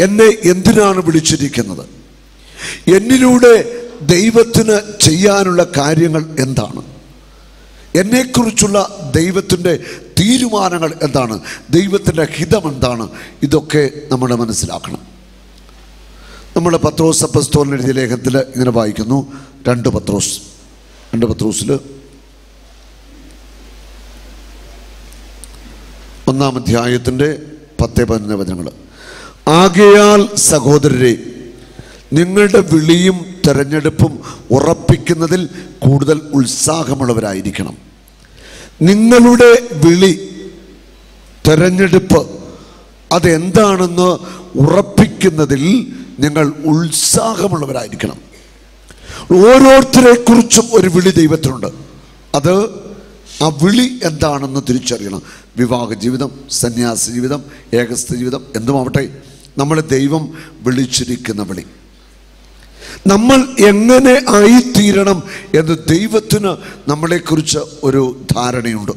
എന്നെ എന്തിനാണ് വിളിച്ചിരിക്കുന്നത്? എന്നിലൂടെ ദൈവത്തിന് ചെയ്യാനുള്ള കാര്യങ്ങൾ എന്താണ്? എന്നെക്കുറിച്ചുള്ള ദൈവത്തിന്റെ തീരുമാനങ്ങൾ എന്താണ്? ദൈവത്തിന്റെ ഹിതം എന്താണ്? ഇതൊക്കെ നമ്മൾ മനസ്സിലാക്കണം. നമ്മൾ പത്രോസ് അപ്പസ്തോലിന് എഴുതിയ ലേഖനത്തിൽ ഇങ്ങനെ വായിക്കുന്നു. രണ്ട് പത്രോസ്. രണ്ട് പത്രോസിൽ ഒന്നാം അധ്യായത്തിന്റെ പത്ത് പതിനൊന്ന് വചനങ്ങൾ. ആകയാൽ സഹോദരരെ നിങ്ങളുടെ വിളിയും തെരഞ്ഞെടുപ്പും ഉറപ്പിക്കുന്നതിൽ കൂടുതൽ ഉത്സാഹമുള്ളവരായിരിക്കണം. നിങ്ങളുടെ വിളി തെരഞ്ഞെടുപ്പ് അതെന്താണെന്ന് ഉറപ്പിക്കുന്നതിൽ നിങ്ങൾ ഉത്സാഹമുള്ളവരായിരിക്കണം. ഓരോരുത്തരെ കുറിച്ചും ഒരു വിളി ദൈവത്തിനുണ്ട്. അത് ആ വിളി എന്താണെന്ന് തിരിച്ചറിയണം. വിവാഹ ജീവിതം സന്യാസ ജീവിതം ഏകസ്ഥ ജീവിതം എന്തുമാവട്ടെ നമ്മളെ ദൈവം വിളിച്ചിരിക്കുന്ന വിളി നമ്മൾ എങ്ങനെ ആയിത്തീരണം എന്ന് ദൈവത്തിന് നമ്മളെക്കുറിച്ച് ഒരു ധാരണയുണ്ട്.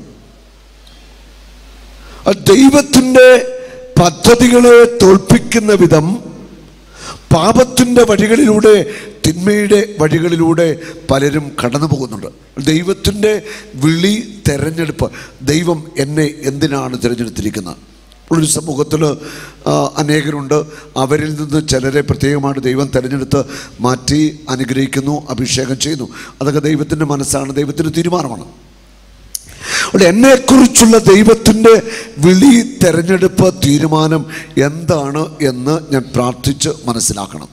ദൈവത്തിന്റെ പദ്ധതികളെ തോൽപ്പിക്കുന്ന വിധം പാപത്തിന്റെ വഴികളിലൂടെ തിന്മയുടെ വഴികളിലൂടെ പലരും കടന്നു പോകുന്നുണ്ട്. ദൈവത്തിന്റെ വിളി തെരഞ്ഞെടുപ്പ് ദൈവം എന്നെ എന്തിനാണ് തിരഞ്ഞെടുത്തിരിക്കുന്നത്? ഒരു സമൂഹത്തിൽ അനേകരുണ്ട്. അവരിൽ നിന്ന് ചിലരെ പ്രത്യേകമായിട്ട് ദൈവം തിരഞ്ഞെടുത്ത് മാറ്റി അനുഗ്രഹിക്കുന്നു അഭിഷേകം ചെയ്യുന്നു. അതൊക്കെ ദൈവത്തിന്റെ മനസ്സാണ് ദൈവത്തിന്റെ തീരുമാനമാണ്. അവിടെ എന്നെക്കുറിച്ചുള്ള ദൈവത്തിന്റെ വിളി തിരഞ്ഞെടുപ്പ് തീരുമാനം എന്താണ് എന്ന് ഞാൻ പ്രാർത്ഥിച്ച് മനസ്സിലാക്കണം.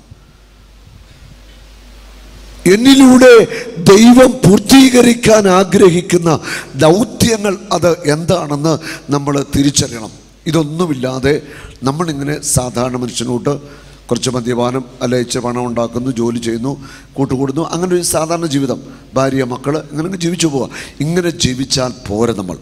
എന്നിലൂടെ ദൈവം പൂർത്തീകരിക്കാൻ ആഗ്രഹിക്കുന്ന ദൗത്യങ്ങൾ അത് എന്താണെന്ന് നമ്മൾ തിരിച്ചറിയണം. ഇതൊന്നുമില്ലാതെ നമ്മളിങ്ങനെ സാധാരണ മനുഷ്യനോട്ട് കുറച്ച് മദ്യപാനം അല്ലയച്ച് പണം ഉണ്ടാക്കുന്നു ജോലി ചെയ്യുന്നു കൂട്ടുകൂടുന്നു അങ്ങനെ ഒരു സാധാരണ ജീവിതം ഭാര്യ മക്കൾ ഇങ്ങനെ ജീവിച്ചു പോവുക ഇങ്ങനെ ജീവിച്ചാൽ പോരെ നമ്മൾ.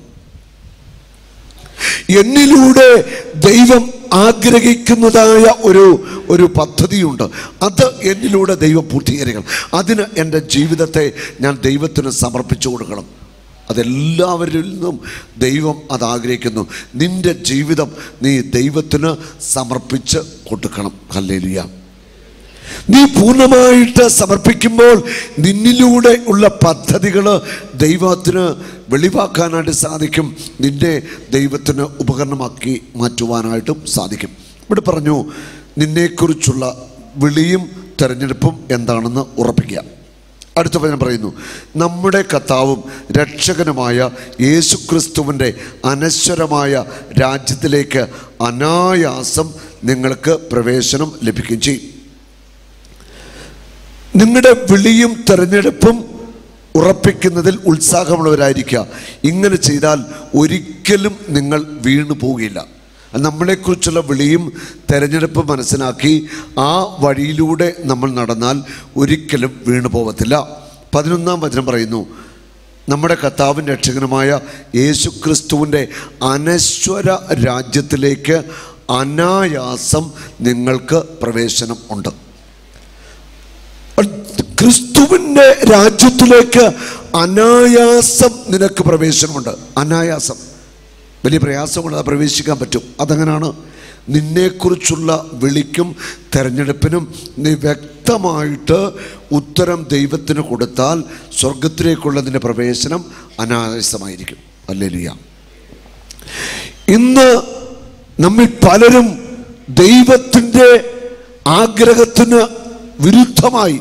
എന്നിലൂടെ ദൈവം ആഗ്രഹിക്കുന്നതായ ഒരു ഒരു പദ്ധതിയുണ്ട്. അത് എന്നിലൂടെ ദൈവം പൂർത്തീകരിക്കണം അതിന് എന്റെ ജീവിതത്തെ ഞാൻ ദൈവത്തിന് സമർപ്പിച്ചു കൊടുക്കണം. അതെല്ലാവരിൽ നിന്നും ദൈവം അത് ആഗ്രഹിക്കുന്നു നിന്റെ ജീവിതം നീ ദൈവത്തിന് സമർപ്പിച്ച് കൊടുക്കണം. ഹല്ലേലൂയ. നീ പൂർണമായിട്ട് സമർപ്പിക്കുമ്പോൾ നിന്നിലൂടെ ഉള്ള പദ്ധതികൾ ദൈവത്തിന് വെളിവാക്കാനായിട്ട് സാധിക്കും. നിന്നെ ദൈവത്തിന് ഉപകരണമാക്കി മാറ്റുവാനായിട്ടും സാധിക്കും. ഇവിടെ പറഞ്ഞു നിന്നെക്കുറിച്ചുള്ള വിളിയും തിരഞ്ഞെടുപ്പും എന്താണെന്ന് ഉറപ്പിക്കുക. അടുത്ത വചനം പറയുന്നു. നമ്മുടെ കർത്താവും രക്ഷകനുമായ യേശുക്രിസ്തുവിന്റെ അനശ്വരമായ രാജ്യത്തിലേക്ക് അനായാസം നിങ്ങൾക്ക് പ്രവേശനം ലഭിക്കുകയും ചെയ്യും. നിങ്ങളുടെ വിളിയും തെരഞ്ഞെടുപ്പും ഉറപ്പിക്കുന്നതിൽ ഉത്സാഹമുള്ളവരായിരിക്കുക. ഇങ്ങനെ ചെയ്താൽ ഒരിക്കലും നിങ്ങൾ വീണു പോവുകയില്ല നമ്മളെക്കുറിച്ചുള്ള വിളിയും തിരഞ്ഞെടുപ്പ് മനസ്സിലാക്കി ആ വഴിയിലൂടെ നമ്മൾ നടന്നാൽ ഒരിക്കലും വീണു പോകത്തില്ല പതിനൊന്നാം വചനം പറയുന്നു നമ്മുടെ കർത്താവും രക്ഷകനുമായ യേശു ക്രിസ്തുവിന്റെ അനശ്വര രാജ്യത്തിലേക്ക് അനായാസം നിങ്ങൾക്ക് പ്രവേശനം ഉണ്ട്. ക്രിസ്തുവിന്റെ രാജ്യത്തിലേക്ക് അനായാസം നിനക്ക് പ്രവേശനമുണ്ട്. അനായാസം. വലിയ പ്രയാസമുള്ളത് പ്രവേശിക്കാൻ പറ്റും. അതങ്ങനെയാണ് നിന്നെക്കുറിച്ചുള്ള വിളിക്കും തെരഞ്ഞെടുപ്പിനും നീ വ്യക്തമായിട്ട് ഉത്തരം ദൈവത്തിന് കൊടുത്താൽ സ്വർഗത്തിലേക്കുള്ള നിന്റെ പ്രവേശനം അനായാസമായിരിക്കും. അല്ലെലിയ ഇന്ന് നമ്മിൽ പലരും ദൈവത്തിന്റെ ആഗ്രഹത്തിന് വിരുദ്ധമായി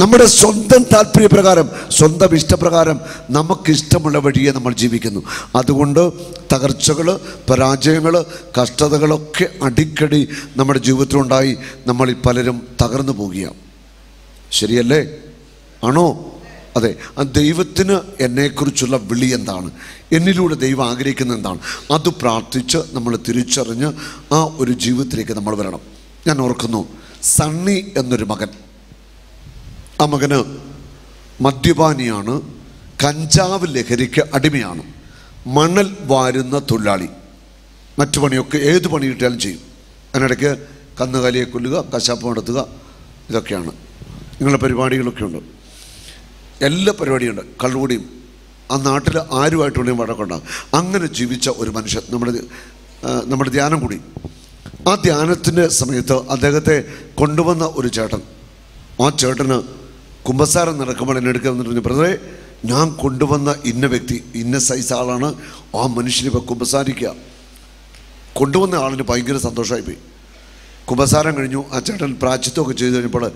നമ്മുടെ സ്വന്തം താല്പര്യപ്രകാരം സ്വന്തം ഇഷ്ടപ്രകാരം നമുക്കിഷ്ടമുള്ള വഴിയെ നമ്മൾ ജീവിക്കുന്നു. അതുകൊണ്ട് തകർച്ചകൾ പരാജയങ്ങൾ കഷ്ടതകളൊക്കെ അടിക്കടി നമ്മുടെ ജീവിതത്തിലുണ്ടായി. നമ്മൾ പലരും തകർന്നു പോവുകയാണ്. ശരിയല്ലേ? ആണോ? അതെ. ആ ദൈവത്തിന് എന്നെക്കുറിച്ചുള്ള വിളി എന്താണ്? എന്നിലൂടെ ദൈവം ആഗ്രഹിക്കുന്ന എന്താണ്? അത് പ്രാർത്ഥിച്ച് നമ്മൾ തിരിച്ചറിഞ്ഞ് ആ ഒരു ജീവിതത്തിലേക്ക് നമ്മൾ വരണം. ഞാൻ ഓർക്കുന്നു സണ്ണി എന്നൊരു മകൻ ആ മകന് മദ്യപാനിയാണ് കഞ്ചാവ് ലഹരിക്ക് അടിമയാണ് മണൽ വാരുന്ന തൊഴിലാളി. മറ്റു പണിയൊക്കെ ഏത് പണി കിട്ടിയാലും ചെയ്യും. അതിനിടയ്ക്ക് കന്നുകാലിയെ കൊല്ലുക കശാപ്പ് നടത്തുക ഇതൊക്കെയാണ്. നിങ്ങളുടെ പരിപാടികളൊക്കെ ഉണ്ട്. എല്ലാ പരിപാടിയുണ്ട്. കള്ളുകൂടിയും. ആ നാട്ടിൽ ആരുമായിട്ടുള്ളതും വഴക്കുണ്ടാകും അങ്ങനെ ജീവിച്ച ഒരു മനുഷ്യൻ നമ്മുടെ നമ്മുടെ ധ്യാനം കൂടി. ആ ധ്യാനത്തിന്റെ സമയത്ത് അദ്ദേഹത്തെ കൊണ്ടുവന്ന ഒരു ചേട്ടൻ. ആ ചേട്ടന് കുമ്പസാരം നടക്കുമ്പോൾ എന്നെ എടുക്കുക എന്നിട്ട് പറഞ്ഞു ബ്രദറെ ഞാൻ കൊണ്ടുവന്ന ഇന്ന വ്യക്തി ഇന്ന സൈസ് ആളാണ്. ആ മനുഷ്യനിപ്പോൾ കുമ്പസാരിക്കുക. കൊണ്ടുവന്ന ആളിന് ഭയങ്കര സന്തോഷമായിപ്പോയി. കുമ്പസാരം കഴിഞ്ഞു ആ ചേട്ടൻ പ്രാച്ചിത്വമൊക്കെ ചെയ്ത് കഴിഞ്ഞപ്പോൾ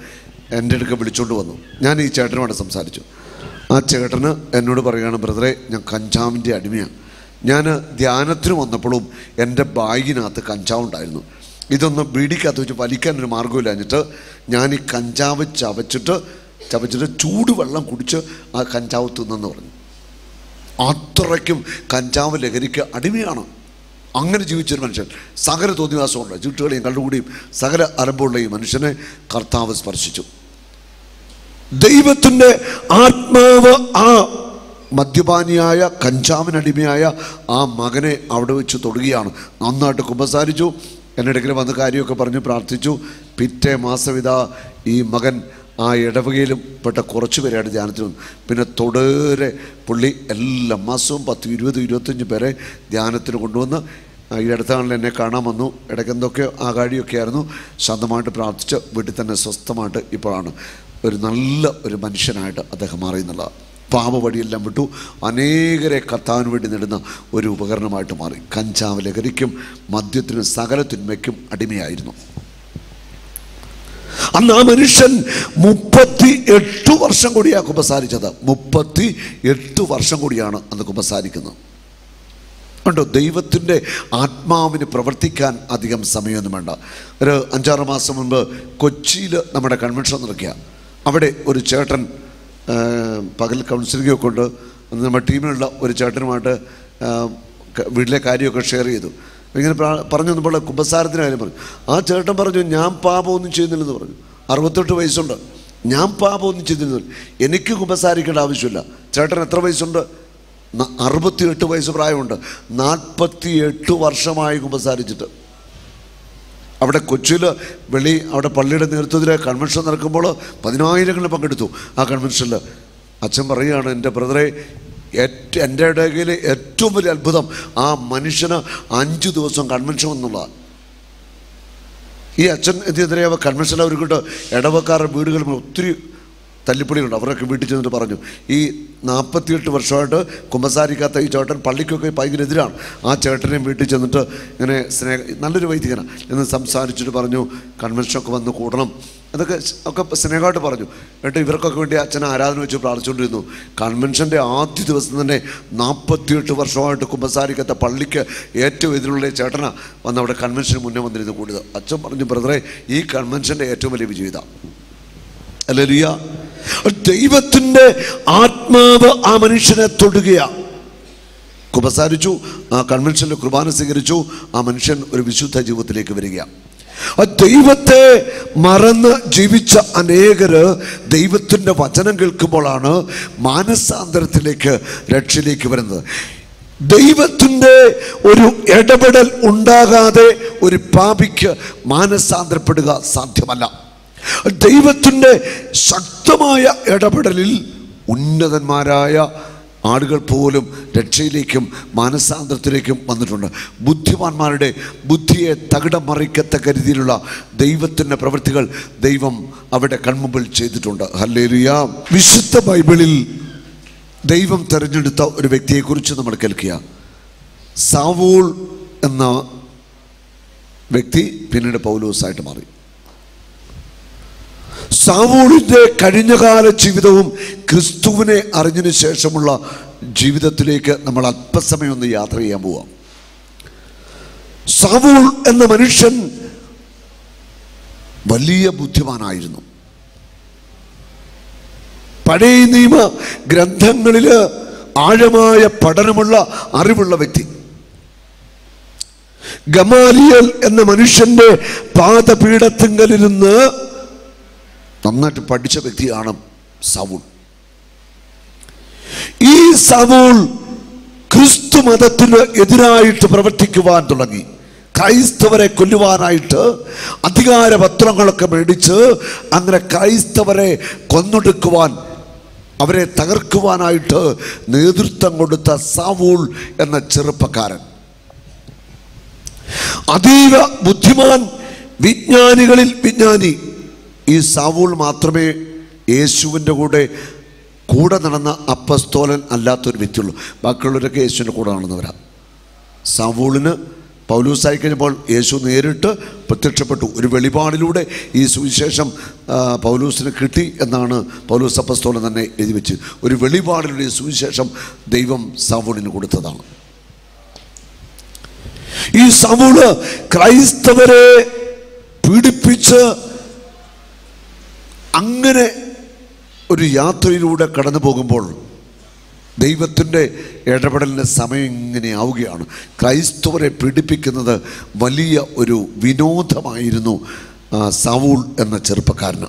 എന്റെ അടുക്ക വിളിച്ചുകൊണ്ട് വന്നു. ഞാൻ ഈ ചേട്ടനുമായിട്ട് സംസാരിച്ചു. ആ ചേട്ടന് എന്നോട് പറയുകയാണ് ബ്രദറെ ഞാൻ കഞ്ചാവിന്റെ അടിമയാണ്. ഞാൻ ധ്യാനത്തിന് വന്നപ്പോഴും എന്റെ ബാഗിനകത്ത് കഞ്ചാവ് ഉണ്ടായിരുന്നു. ഇതൊന്ന് ബീഡിക്കകത്ത് വെച്ച് വലിക്കാൻ ഒരു മാർഗമില്ലാഞ്ഞിട്ട് ഞാൻ ഈ കഞ്ചാവ് ചവച്ചിട്ട് ചവച്ചിട്ട് ചൂടുവെള്ളം കുടിച്ച് ആ കഞ്ചാവ് തിന്നെന്ന് പറഞ്ഞു. അത്രയ്ക്കും കഞ്ചാവ് ലഹരിക്ക് അടിമയാണ്. അങ്ങനെ ജീവിച്ചൊരു മനുഷ്യൻ. സകല തോന്നിവാസമുണ്ട് ചുറ്റുകളെയും കണ്ടുകൂടിയും സകല അലമ്പുള്ള ഈ മനുഷ്യനെ കർത്താവ് സ്പർശിച്ചു. ദൈവത്തിന്റെ ആത്മാവ് ആ മദ്യപാനിയായ കഞ്ചാവിനടിമയായ ആ മകനെ അവിടെ വെച്ച് തൊടുകയാണ്. നന്നായിട്ട് കുമ്പസാരിച്ചു. എന്നിടയ്ക്കിൽ വന്ന് കാര്യമൊക്കെ പറഞ്ഞ് പ്രാർത്ഥിച്ചു. പിറ്റേ മാസം ഈ മകൻ ആ ഇടവകയിലും പെട്ട കുറച്ച് പേരാണ് ധ്യാനത്തിന് വന്നു. പിന്നെ തുടരെ പുള്ളി എല്ലാ മാസവും പത്ത് ഇരുപത് ഇരുപത്തഞ്ച് പേരെ ധ്യാനത്തിന് കൊണ്ടുവന്ന് ഈ അടുത്താണെങ്കിൽ എന്നെ കാണാൻ വന്നു. ഇടയ്ക്ക് എന്തൊക്കെയോ ആ കാഴിയൊക്കെ ആയിരുന്നു. ശാന്തമായിട്ട് പ്രാർത്ഥിച്ച് വീട്ടിൽ തന്നെ സ്വസ്ഥമായിട്ട് ഇപ്പോഴാണ് ഒരു നല്ല ഒരു മനുഷ്യനായിട്ട് അദ്ദേഹം മാറി മാറിയെന്നുള്ള പാപവടിയെല്ലാം വിട്ടു. അനേകരെ കത്താൻ വേണ്ടി നേടുന്ന ഒരു ഉപകരണമായിട്ട് മാറി. കഞ്ചാവ് ലഹരിക്കും മദ്യത്തിനും സകല തിന്മയ്ക്കും അടിമയായിരുന്നു. അന്ന് ആ മനുഷ്യൻ മുപ്പത്തി എട്ട് വർഷം കൂടിയാണ് കുമ്പസാരിച്ചത്. മുപ്പത്തി എട്ട് വർഷം കൂടിയാണ് അന്ന് കുമ്പസാരിക്കുന്നത്. കണ്ടോ ദൈവത്തിന്റെ ആത്മാവിന് പ്രവർത്തിക്കാൻ അധികം സമയമൊന്നും വേണ്ട. ഒരു അഞ്ചാറ് മാസം മുൻപ് കൊച്ചിയിൽ നമ്മുടെ കൺവെൻഷൻ നടക്കുക. അവിടെ ഒരു ചേട്ടൻ പകൽ കൗൺസിലിംഗ് ഒക്കെ ഉണ്ട്. നമ്മുടെ ടീമിലുള്ള ഒരു ചേട്ടനുമായിട്ട് വീട്ടിലെ കാര്യമൊക്കെ ഷെയർ ചെയ്തു. ഇങ്ങനെ പറഞ്ഞു നമ്മൾ കുമ്പസാരത്തിന്റെ കാര്യം പറഞ്ഞു. ആ ചേട്ടൻ പറഞ്ഞു ഞാൻ പാപമൊന്നും ചെയ്യുന്നില്ലെന്ന് പറഞ്ഞു. അറുപത്തെട്ട് വയസ്സുണ്ട്. ഞാൻ പാപമൊന്നും ചെയ്തിരുന്നു എനിക്ക് കുമ്പസാരിക്കേണ്ട ആവശ്യമില്ല. ചേട്ടൻ എത്ര വയസ്സുണ്ട്? അറുപത്തിയെട്ട് വയസ്സ് പ്രായമുണ്ട്. നാൽപ്പത്തി എട്ട് വർഷമായി കുമ്പസാരിച്ചിട്ട് അവിടെ കൊച്ചിയിൽ വെളി അവിടെ പള്ളിയുടെ നേതൃത്വത്തിൽ കൺവെൻഷൻ നടക്കുമ്പോൾ പതിനായിരങ്ങൾ പങ്കെടുത്തു. ആ കൺവെൻഷനിൽ അച്ഛൻ പറയുകയാണ് എന്റെ ബ്രദറെ ഏറ്റ എന്റെ ഇടയിൽ ഏറ്റവും വലിയ അത്ഭുതം ആ മനുഷ്യന് അഞ്ച് ദിവസം കൺവെൻഷൻ എന്നുള്ളതാണ് ഈ അച്ഛൻ അവ കൺവെൻഷൻ അവർക്കിട്ട് ഇടവക്കാരുടെ വീടുകളിൽ ഒത്തിരി തല്ലിപ്പൊളിയുണ്ട് അവരൊക്കെ വീട്ടിൽ ചെന്നിട്ട് പറഞ്ഞു ഈ നാൽപ്പത്തിയെട്ട് വർഷമായിട്ട് കുമ്പസാരിക്കാത്ത ഈ ചേട്ടൻ പള്ളിക്കൊക്കെ ഭയങ്കര എതിരാണ് ആ ചേട്ടനെയും വീട്ടിൽ ചെന്നിട്ട് ഇങ്ങനെ സ്നേഹ നല്ലൊരു വൈദികനാണ് എന്ന് സംസാരിച്ചിട്ട് പറഞ്ഞു കൺവെൻഷനൊക്കെ വന്ന് കൂടണം അതൊക്കെ ഒക്കെ സ്നേഹമായിട്ട് പറഞ്ഞു. എന്നിട്ട് ഇവർക്കൊക്കെ വേണ്ടി അച്ഛൻ ആരാധന വെച്ച് പ്രാർത്ഥിച്ചുകൊണ്ടിരുന്നു. കൺവെൻഷന്റെ ആദ്യ ദിവസം തന്നെ നാൽപ്പത്തിയെട്ട് വർഷമായിട്ട് കുമ്പസാരിക്കാത്ത പള്ളിക്ക് ഏറ്റവും എതിരുള്ള ചേട്ടനാണ് ചേട്ടനാ വന്ന് അവിടെ കൺവെൻഷന് മുന്നേ വന്നിരുന്നു കൂടിയത്. അച്ഛൻ പറഞ്ഞു ബ്രദറെ ഈ കൺവെൻഷന്റെ ഏറ്റവും വലിയ വിജയിത അല്ലരിയ ദൈവത്തിന്റെ ആത്മാവ് ആ മനുഷ്യനെ തൊടുകയാണ് കുപസാരിച്ചു ആ കൺവെൻഷനിൽ കുർബാന സ്വീകരിച്ചു ആ മനുഷ്യൻ ഒരു വിശുദ്ധ ജീവിതത്തിലേക്ക് വരികയാണ് ആ ദൈവത്തെ മറന്ന് ജീവിച്ച അനേകര് ദൈവത്തിന്റെ വചനം കേൾക്കുമ്പോഴാണ് മാനസാന്തരത്തിലേക്ക് രക്ഷയിലേക്ക് വരുന്നത്. ദൈവത്തിന്റെ ഒരു ഇടപെടൽ ഉണ്ടാകാതെ ഒരു പാപിക്ക് മാനസാന്തരപ്പെടുക സാധ്യമല്ല. ദൈവത്തിന്റെ ശക്തമായ ഇടപെടലിൽ ഉന്നതന്മാരായ ആളുകൾ പോലും രക്ഷയിലേക്കും മാനസാന്തരത്തിലേക്കും വന്നിട്ടുണ്ട്. ബുദ്ധിമാന്മാരുടെ ബുദ്ധിയെ തകിടം മറിക്കത്തക്ക രീതിയിലുള്ള ദൈവത്തിന്റെ പ്രവൃത്തികൾ ദൈവം അവിടെ കൺമുമ്പിൽ ചെയ്തിട്ടുണ്ട്. ഹല്ലേലൂയ. വിശുദ്ധ ബൈബിളിൽ ദൈവം തിരഞ്ഞെടുത്ത ഒരു വ്യക്തിയെക്കുറിച്ച് നമ്മൾ കേൾക്കുക. സാവൂൾ എന്ന വ്യക്തി പിന്നീട് പൗലോസായിട്ട് മാറി. സാവൂളിന്റെ കഴിഞ്ഞകാല ജീവിതവും ക്രിസ്തുവിനെ അറിഞ്ഞതിന് ശേഷമുള്ള ജീവിതത്തിലേക്ക് നമ്മൾ അല്പസമയം ഒന്ന് യാത്ര ചെയ്യാൻ പോവാം. സാവൂൾ എന്ന മനുഷ്യൻ വലിയ ബുദ്ധിമാനായിരുന്നു. പഴയ നിയമ ഗ്രന്ഥങ്ങളിൽ ആഴമായ പഠനമുള്ള അറിവുള്ള വ്യക്തി. ഗമാലിയൽ എന്ന മനുഷ്യന്റെ പാദപീഠത്തിങ്കലിരുന്ന് നന്നായിട്ട് പഠിച്ച വ്യക്തിയാണ് സവുൾ ഈ സവുൾ ക്രിസ്തു മതത്തിന് എതിരായിട്ട് പ്രവർത്തിക്കുവാൻ തുടങ്ങി. ക്രൈസ്തവരെ കൊല്ലുവാനായിട്ട് അധികാരപത്രങ്ങളൊക്കെ മേടിച്ച് അങ്ങനെ ക്രൈസ്തവരെ കൊന്നൊടുക്കുവാൻ അവരെ തകർക്കുവാനായിട്ട് നേതൃത്വം കൊടുത്ത സാവൂൾ എന്ന ചെറുപ്പക്കാരൻ. അതീവ ബുദ്ധിമാൻ വിജ്ഞാനികളിൽ വിജ്ഞാനി. ഈ സാവൂൾ മാത്രമേ യേശുവിന്റെ കൂടെ കൂടെ നടന്ന അപ്പസ്തോലൻ അല്ലാത്തൊരു വ്യക്തിയുള്ളൂ. ബാക്കിയുള്ളവരൊക്കെ യേശുവിന്റെ കൂടെ നടന്നവരാ. സാവൂളിന് പൗലൂസായി കഴിഞ്ഞപ്പോൾ യേശു നേരിട്ട് പ്രത്യക്ഷപ്പെട്ടു. ഒരു വെളിപാടിലൂടെ ഈ സുവിശേഷം പൗലൂസിന് കിട്ടി എന്നാണ് പൗലൂസ് അപ്പസ്തോലൻ തന്നെ എഴുതി വെച്ച്. ഒരു വെളിപാടിലൂടെ ഈ സുവിശേഷം ദൈവം സാവൂളിന് കൊടുത്തതാണ്. ഈ സാവൂൾ ക്രൈസ്തവരെ പീഡിപ്പിച്ച് അങ്ങനെ ഒരു യാത്രയിലൂടെ കടന്നു പോകുമ്പോൾ ദൈവത്തിന്റെ ഇടപെടലിന്റെ സമയം ഇങ്ങനെ ആവുകയാണ്. ക്രൈസ്തവരെ പീഡിപ്പിക്കുന്നത് വലിയ ഒരു വിനോദമായിരുന്നു സവൂൾ എന്ന ചെറുപ്പക്കാരന്.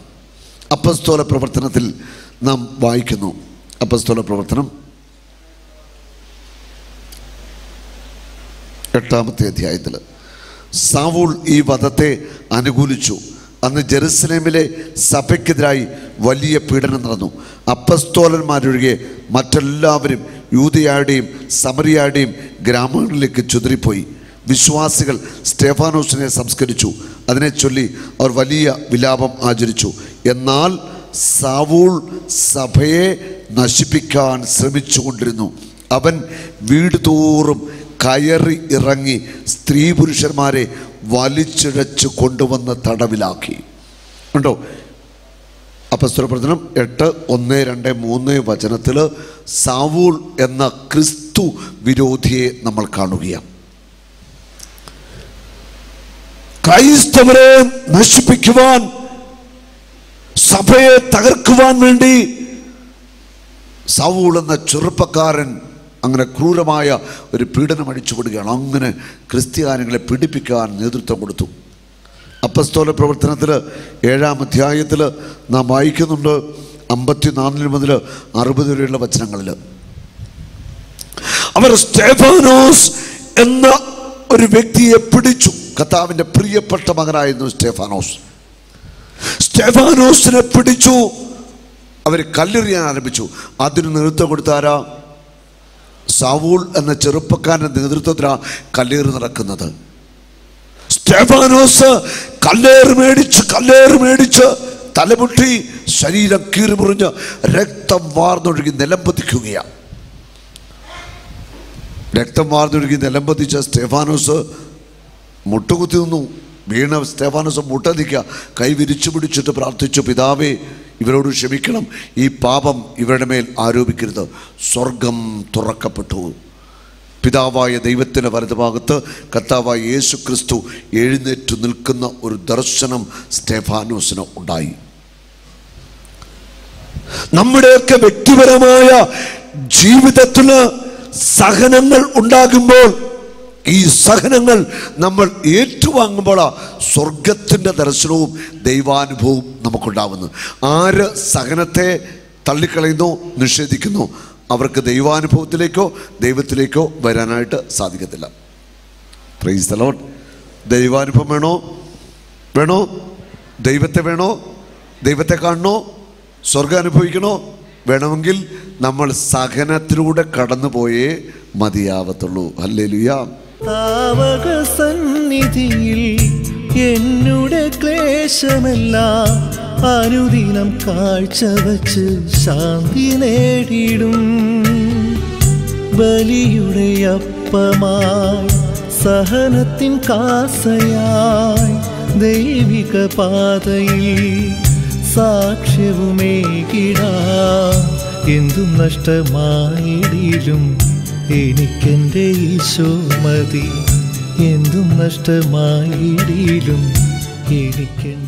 അപ്പസ്തോല പ്രവർത്തനത്തിൽ നാം വായിക്കുന്നു. അപ്പസ്തോല പ്രവർത്തനം എട്ടാമത്തെ അധ്യായത്തിൽ. സാവൂൾ ഈ വധത്തെ അനുകൂലിച്ചു. അന്ന് ജെറുസലേമിലെ സഭയ്ക്കെതിരായി വലിയ പീഡനം നടന്നു. അപ്പസ്തോലന്മാരൊഴികെ മറ്റെല്ലാവരും യൂതിയായുടെയും സമരിയായുടെയും ഗ്രാമങ്ങളിലേക്ക് ചുതറിപ്പോയി വിശ്വാസികൾ സ്റ്റെഫാനോസിനെ സംസ്കരിച്ചു. അതിനെ ചൊല്ലി അവർ വലിയ വിലാപം ആചരിച്ചു. എന്നാൽ സാവൂൾ സഭയെ നശിപ്പിക്കാൻ ശ്രമിച്ചുകൊണ്ടിരുന്നു. അവൻ വീട് തോറും കയറി ഇറങ്ങി സ്ത്രീ പുരുഷന്മാരെ വലിച്ചിഴച്ച് കൊണ്ടുവന്ന് തടവിലാക്കി. ഉണ്ടോ? അപസ്വരപ്രചനം എട്ട് ഒന്ന് രണ്ട് മൂന്ന് വചനത്തിൽ സാവൂൾ എന്ന ക്രിസ്തു വിരോധിയെ നമ്മൾ കാണുകയാണ്. ക്രൈസ്തവരെ നശിപ്പിക്കുവാൻ സഭയെ തകർക്കുവാൻ വേണ്ടി സൗൾ എന്ന ചെറുപ്പക്കാരൻ അങ്ങനെ ക്രൂരമായ ഒരു പീഡനം അടിച്ചുവിടുകയാണ് അങ്ങനെ ക്രിസ്ത്യാനികളെ പീഡിപ്പിക്കാൻ നേതൃത്വം കൊടുത്തു. അപ്പസ്തോല പ്രവർത്തനത്തിൽ ഏഴാം അധ്യായത്തിൽ നാം വായിക്കുന്നുണ്ട് അമ്പത്തിനാലിന് മുതൽ അറുപത് വരെയുള്ള വചനങ്ങളിൽ അവർ സ്റ്റേഫാനോസ് എന്ന ഒരു വ്യക്തിയെ പിടിച്ചു. കർത്താവിന്റെ പ്രിയപ്പെട്ട മകനായിരുന്നു സ്റ്റേഫാനോസ് സ്റ്റേഫാനോസിനെ പിടിച്ചു. അവർ കല്ലെറിയാൻ ആരംഭിച്ചു. അതിന് നേതൃത്വം കൊടുത്താരാ സാവൂൾ എന്ന ചെറുപ്പക്കാരന്റെ നേതൃത്വത്തിലാണ് കല്ലേറ് നടക്കുന്നത്. സ്റ്റെഫാനോസ് കല്ലേറ് മേടിച്ച് കല്ലേറ് മേടിച്ച് തലമുട്ടി ശരീരം കീറിമുറിഞ്ഞ് രക്തം വാർന്നൊഴുകി നിലംപതിക്കുകയാണ് രക്തം വാർന്നൊഴുകി നിലംപതിച്ച സ്റ്റെഫാനോസ് മുട്ടുകുത്തി നിന്നു. വീണ സ്റ്റെഫാനോസ് മുട്ടതിക്കുക കൈ വിരിച്ചു പിടിച്ചിട്ട് പ്രാർത്ഥിച്ചു പിതാവേ ഇവരോട് ക്ഷമിക്കണം. ഈ പാപം ഇവരുടെ മേൽ ആരോപിക്കരുത്. സ്വർഗം തുറക്കപ്പെട്ടു. പിതാവായ ദൈവത്തിന്റെ വലതുഭാഗത്ത് കർത്താവായ യേശു ക്രിസ്തു എഴുന്നേറ്റ് നിൽക്കുന്ന ഒരു ദർശനം സ്റ്റെഫാനോസിന് ഉണ്ടായി. നമ്മുടെയൊക്കെ വ്യക്തിപരമായ ജീവിതത്തിന് സഹനങ്ങൾ ഉണ്ടാകുമ്പോൾ ഈ സഹനങ്ങൾ നമ്മൾ ഏറ്റുവാങ്ങുമ്പോൾ സ്വർഗത്തിന്റെ ദർശനവും ദൈവാനുഭവവും നമുക്കുണ്ടാവുന്നു ആര് സഹനത്തെ തള്ളിക്കളയുന്നു നിഷേധിക്കുന്നു അവർക്ക് ദൈവാനുഭവത്തിലേക്കോ ദൈവത്തിലേക്കോ വരാനായിട്ട് സാധിക്കത്തില്ല. പ്രൈസ് ലോർഡ് ദൈവാനുഭവം വേണോ? വേണോ? ദൈവത്തെ വേണോ? ദൈവത്തെ കാണണോ? സ്വർഗം അനുഭവിക്കണോ? വേണമെങ്കിൽ നമ്മൾ സഹനത്തിലൂടെ കടന്നുപോയേ മതിയാവത്തുള്ളൂ. അല്ലേ താവക സന്നിധിയിൽ എന്നുടെ ക്ലേശമെല്ലാം അനുദിനം കാഴ്ചവച്ച് ശാന്തി നേടിയിടും ബലിയുടെ അപ്പമായി സഹനത്തിൻ കാസയായി ദൈവിക പാതയിൽ സാക്ഷ്യവുമേകിടാ. എന്തും നഷ്ടമായിടിലും എനിക്കെന്റെ ഈശോ മതി. എന്തും നഷ്ടമായിടിയിലും എനിക്കെന്റെ